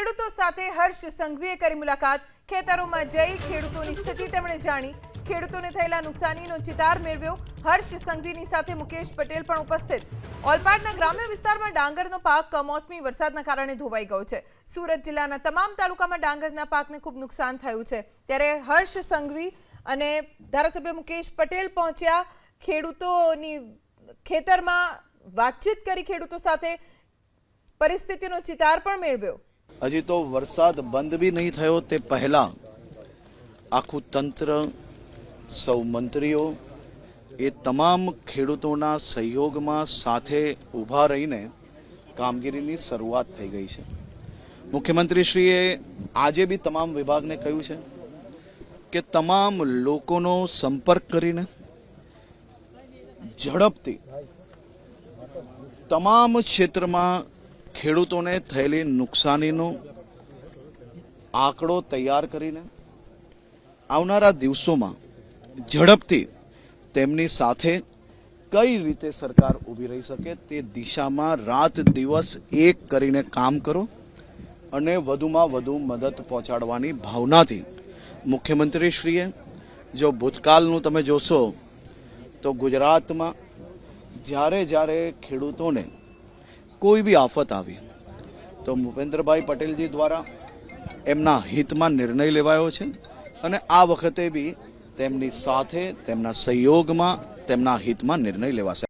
ખેડૂતો સાથે હર્ષ સંઘવીએ કરી મુલાકાત. ખેતરોમાં જઈ ખેડૂતોની સ્થિતિ તેમણે જાણી. ખેડૂતોને થયેલા નુકસાનીનો ચિતાર મેળવ્યો. હર્ષ સંઘવીની સાથે મુકેશ પટેલ પણ ઉપસ્થિત. ઓલપાડના ગ્રામ્ય વિસ્તારમાં ડાંગરનો પાક કમોસમી વરસાદના કારણે ધોવાઈ ગયો છે. સુરત જિલ્લાના તમામ તાલુકામાં ડાંગરના પાકને ખૂબ નુકસાન થયું છે. ત્યારે હર્ષ સંઘવી અને ધારાસભ્ય મુકેશ પટેલ પહોંચ્યા. ખેડૂતોની ખેતરમાં વાતચીત કરી ખેડૂતો સાથે. પરિસ્થિતિનો ચિતાર પણ મેળવ્યો. હજી તો વરસાદ બંધ બી નહીં થયો તે પહેલા આખું તંત્ર, સૌ મંત્રીઓ એ તમામ ખેડૂતોના સહયોગમાં સાથે ઊભા રહીને કામગીરીની શરૂઆત થઈ ગઈ છે. મુખ્યમંત્રીશ્રીએ આજે બી તમામ વિભાગને કહ્યું છે કે તમામ લોકોનો સંપર્ક કરીને ઝડપથી તમામ ક્ષેત્રમાં ખેડૂતોને થયેલી નુકસાનીનો આંકડો તૈયાર કરીને આવનારા દિવસોમાં ઝડપથી તેમની સાથે કઈ રીતે સરકાર ઊભી રહી શકે તે દિશામાં રાત દિવસ એક કરીને કામ કરો અને વધુમાં વધુ મદદ પહોંચાડવાની ભાવનાથી મુખ્યમંત્રીશ્રીએ જો ભૂતકાળનું તમે જોશો તો ગુજરાતમાં જ્યારે જ્યારે ખેડૂતોને કોઈ બી આફત આવી. તો ભૂપેન્દ્રભાઈ પટેલજી દ્વારા એમના હિતમાં નિર્ણય લેવાયો છે અને આ વખતે બી તેમની સાથે તેમના સહયોગમાં તેમના હિતમાં નિર્ણય લેવાશે.